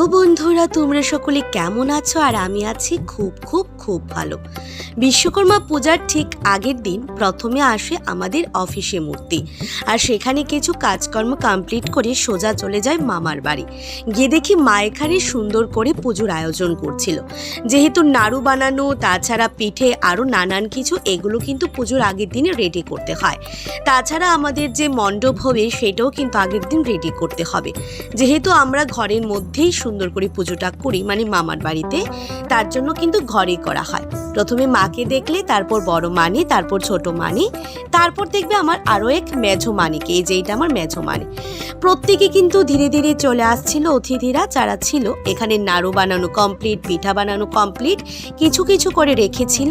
Hello বন্ধুরা, তোমরা সকলে কেমন আছো? আর আমি আছি খুব খুব খুব ভালো। বিশ্বকর্মা পূজার ঠিক আগের দিন প্রথমে আসে আমাদের অফিসে মূর্তি। আর সেখানে কিছু কাজকর্ম কমপ্লিট করে সোজা চলে যায় মামার বাড়ি। গিয়ে দেখি মা এখানে সুন্দর করে পুজোর আয়োজন করছিল। যেহেতু নাড়ু বানানো, তাছাড়া পিঠে আরও নানান কিছু, এগুলো কিন্তু পুজোর আগের দিনে রেডি করতে হয়। তাছাড়া আমাদের যে মণ্ডপ হবে, সেটাও কিন্তু আগের দিন রেডি করতে হবে। যেহেতু আমরা ঘরের মধ্যেই সুন্দর করে পুজোটা করি মানে মামার বাড়িতে। তার জন্য কিন্তু ঘরে করা হয়। প্রথমে মাকে দেখলে, তারপর বড় মানি, তারপর ছোট মানি, তারপর দেখবে আমার আরও এক মেঝো মানিকে এই যে এইটা আমার মেঝো মানি প্রত্যেকে কিন্তু ধীরে ধীরে চলে আসছিল, অতিথিরা যারা ছিল, এখানে নাড়ু বানানো কমপ্লিট পিঠা বানানো কমপ্লিট কিছু কিছু করে রেখেছিল,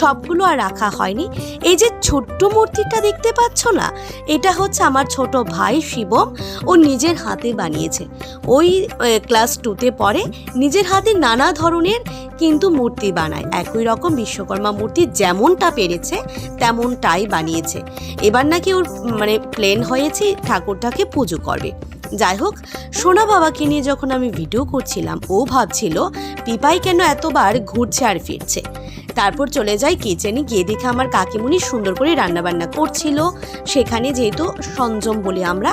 সবগুলো আর রাখা হয়নি। এই যে ছোট্ট মূর্তিটা দেখতে পাচ্ছ না, এটা হচ্ছে আমার ছোট ভাই শিবম, ও নিজের হাতে বানিয়েছে। ওই ক্লাস টুতে পরে নিজের হাতে নানা ধরনের কিন্তু মূর্তি বানায়। একই রকম বিশ্বকর্মা মূর্তি যেমনটা পেরেছে, তেমনটাই বানিয়েছে। এবার নাকি ওর মানে প্লেন হয়েছে, ঠাকুরটাকে পুজো করবে। যাই হোক, সোনা বাবাকে নিয়ে যখন আমি ভিডিও করছিলাম, ও ভাবছিল, পিপাই কেন এতবার ঘুরছে আর ফিরছে? তারপর চলে যাই কিচেনে। গিয়ে দেখে আমার কাকিমুনি সুন্দর করে রান্নাবান্না করছিল। সেখানে যেহেতু সংযম বলি আমরা,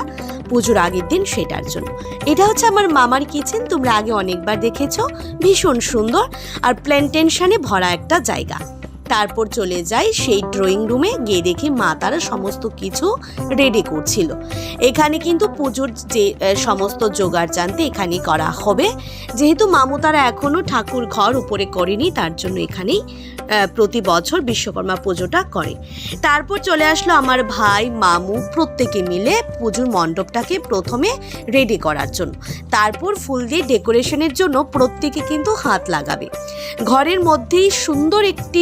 পুজোর আগের দিন সেটার জন্য। এটা হচ্ছে আমার মামার কিচেন, তোমরা আগে অনেকবার দেখেছ। ভীষণ সুন্দর আর প্ল্যান্টেনশনে ভরা একটা জায়গা। তারপর চলে যাই সেই ড্রয়িং রুমে গিয়ে দেখি মা তারা সমস্ত কিছু রেডি করছিল। এখানে কিন্তু পুজোর যে সমস্ত জোগাড় জানতে এখানেই করা হবে। যেহেতু মামু তারা এখনও ঠাকুর ঘর উপরে করেনি, তার জন্য এখানেই প্রতি বছর বিশ্বকর্মা পুজোটা করে। তারপর চলে আসলো আমার ভাই, মামু, প্রত্যেকে মিলে পুজোর মণ্ডপটাকে প্রথমে রেডি করার জন্য। তারপর ফুল দিয়ে ডেকোরেশনের জন্য প্রত্যেকে কিন্তু হাত লাগাবে। ঘরের মধ্যেই সুন্দর একটি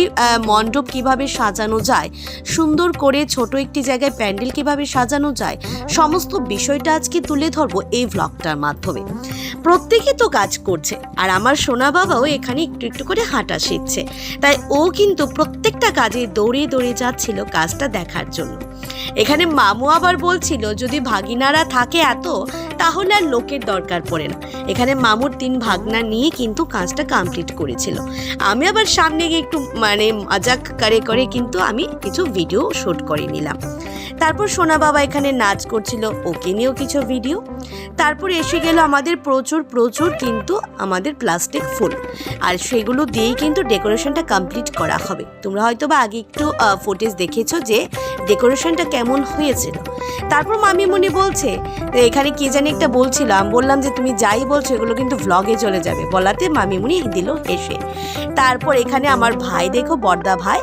মণ্ডপ কীভাবে সাজানো যায়, সুন্দর করে ছোট একটি জায়গায় প্যান্ডেল কীভাবে সাজানো যায়, সমস্ত বিষয়টা আজকে তুলে ধরবো এই ভ্লগটার মাধ্যমে। প্রত্যেকে তো কাজ করছে, আর আমার সোনা বাবাও এখানে একটু একটু করে হাঁটা শিখছে। তাই ও কিন্তু প্রত্যেকটা কাজে দৌড়ে দৌড়ে যাচ্ছিল কাজটা দেখার জন্য। এখানে মামু আবার বলছিল, যদি ভাগিনারা থাকে এত, তাহলে আর লোকের দরকার পড়ে না। এখানে মামুর তিন ভাগনা নিয়ে কিন্তু কাজটা কমপ্লিট করেছিল। আমি আবার সামনে গিয়ে একটু মানে মজাক করে করে কিন্তু আমি কিছু ভিডিও শ্যুট করে নিলাম। তারপর সোনা বাবা এখানে নাচ করছিল, ওকে নিয়েও কিছু ভিডিও তারপর এসে গেল আমাদের প্রচুর প্রচুর কিন্তু আমাদের প্লাস্টিক ফুল। আর সেগুলো দিয়েই কিন্তু ডেকোরেশনটা কমপ্লিট করা হবে। তোমরা হয়তো বা আগে একটু ফুটেজ দেখেছ যে ডেকোরেশনটা কেমন হয়েছিল তারপর মামিমণি বলছে, এখানে কে জানি একটা বলছিলাম বললাম যে তুমি যাই বলছো, এগুলো কিন্তু ভ্লগে চলে যাবে। বলাতে মামিমণি দিল হেসে তারপর এখানে আমার ভাই দেখো, বর্দা ভাই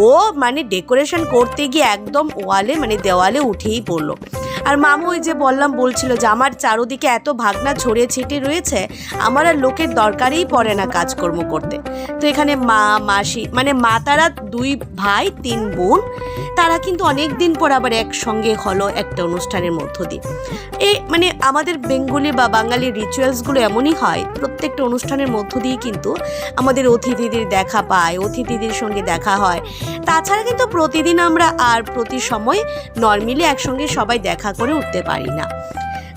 ও মানে ডেকোরেশন করতে গিয়ে একদম ওয়ালে মানে দেওয়ালে উঠেই পড়ল। আর মামু ওই যে বললাম, বলছিল যে আমার চারোদিকে এত ভাগনা ছড়িয়ে ছিটে রয়েছে, আমার আর লোকের দরকারই পড়ে না কাজকর্ম করতে। তো এখানে মা, মাসি মানে মা তারা দুই ভাই, তিন বোন, তারা কিন্তু অনেক দিন পর আবার একসঙ্গে হলো একটা অনুষ্ঠানের মধ্য দিয়ে। এই মানে আমাদের বেঙ্গলি বা বাঙালি রিচুয়ালসগুলো এমনই হয়, প্রত্যেকটা অনুষ্ঠানের মধ্য দিয়ে কিন্তু আমাদের অতিথিদের দেখা পায়, অতিথিদের সঙ্গে দেখা হয়। তাছাড়া কিন্তু প্রতিদিন আমরা আর প্রতি সময় নর্মালি একসঙ্গে সবাই দেখা করে উঠতে পারি না।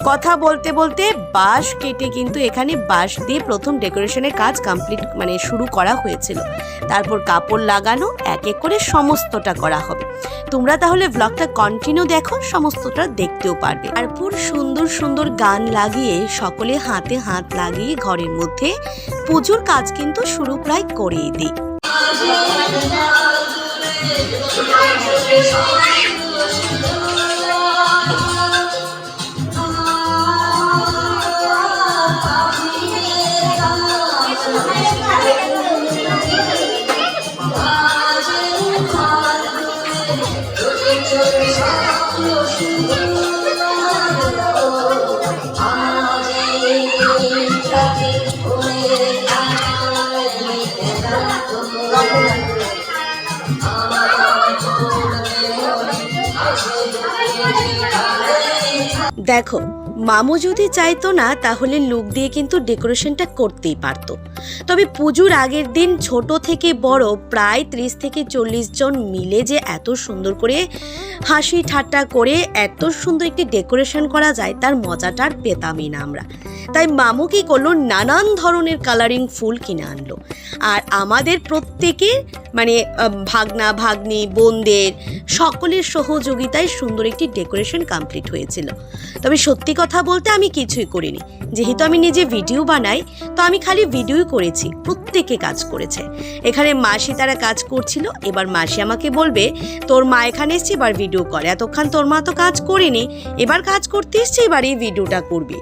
কথা বলতে বলতে বাঁশ কেটে কিন্তু এখানে বাঁশ দিয়ে প্রথম ডেকোরেশনের কাজ কমপ্লিট মানে শুরু করা হয়েছিল। তারপর কাপড় লাগানো, এক এক করে সমস্তটা করা হবে। তোমরা তাহলে ব্লগটা কন্টিনিউ দেখো, সমস্তটা দেখতেও পারবে। আর পুর সুন্দর সুন্দর গান লাগিয়ে সকলে হাতে হাত লাগিয়ে ঘরের মধ্যে পুজোর কাজ কিন্তু শুরু প্রায় করেই দিই। দেখো, মামু যদি চাইতো না, তাহলে লুক দিয়ে কিন্তু ডেকোরেশনটা করতেই পারতো। তবে পুজোর আগের দিন ছোট থেকে বড় প্রায় ত্রিশ থেকে চল্লিশ জন মিলে যে এত সুন্দর করে হাসি ঠাট্টা করে এত সুন্দর একটি ডেকোরেশন করা যায়, তার মজাটা আর পেতামই না আমরা। তাই মামু কি করল? নানান ধরনের কালারিং ফুল কিনে আনলো। আর আমাদের প্রত্যেকে মানে ভাগনা, ভাগ্নি, বোনদের, সকলের সহযোগিতায় সুন্দর একটি ডেকোরেশন কমপ্লিট হয়েছিল। তবে সত্যি কথা বলতে আমি কিছুই করিনি। যেহেতু আমি নিজে ভিডিও বানাই, তো আমি খালি ভিডিওই করেছি, প্রত্যেকে কাজ করেছে। এখানে মাসি তারা কাজ করছিল, এবার মাসি আমাকে বলবে, তোর মা এখানে এসছে, এবার ভিডিও করে। এতক্ষণ তোর মা তো কাজ করেনি, এবার কাজ করতে এসছে, এবার এই ভিডিওটা করবি।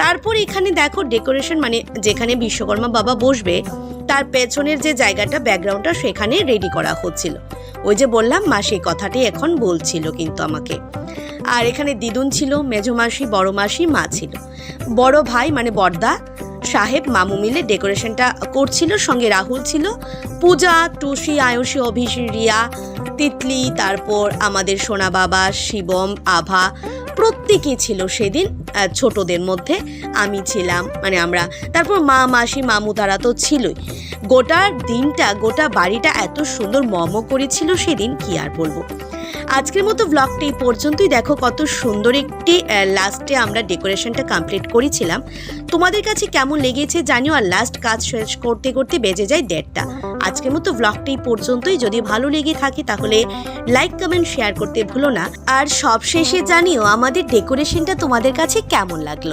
তারপর এখানে দেখো ডেকোরেশন মানে যেখানে বিশ্বকর্মা বাবা বসবে, তার পেছনের যে জায়গাটা ব্যাকগ্রাউন্ডটা সেখানে রেডি করা হচ্ছিল। ওই যে বললাম, মা সেই কথাটি এখন বলছিল কিন্তু আমাকে। আর এখানে দিদুন ছিল মেজমাসি বড় মাসি, মা ছিল। বড় ভাই মানে বর্দা সাহেব, মামু মিলে ডেকোরেশনটা করছিল, সঙ্গে রাহুল ছিল। পূজা টুসি আয়ুষী অভিষি রিয়া, তিতলি, তারপর আমাদের সোনা বাবা, শিবম, আভা প্রত্যেকেই ছিল সেদিন ছোটদের মধ্যে আমি ছিলাম মানে আমরা। তারপর মা, মাসি, মামু তারা তো ছিলই। গোটা দিনটা, গোটা বাড়িটা এত সুন্দর মম করেছিল সেদিন, কি আর বলব। আজকের মতো ব্লগটি এই পর্যন্তই। দেখো কত সুন্দর একটি লাস্টে আমরা ডেকোরেশনটা কমপ্লিট করেছিলাম। তোমাদের কাছে কেমন লেগেছে জানিও, আর লাস্ট কাজ শেষ করতে করতে বেজে যায় দেড়টা। আজকের মতো ব্লগটি পর্যন্তই। যদি ভালো লেগে থাকে তাহলে লাইক কমেন্ট শেয়ার করতে ভুলো না। আর সবশেষে জানিও, আমাদের ডেকোরেশনটা তোমাদের কাছে কেমন লাগল?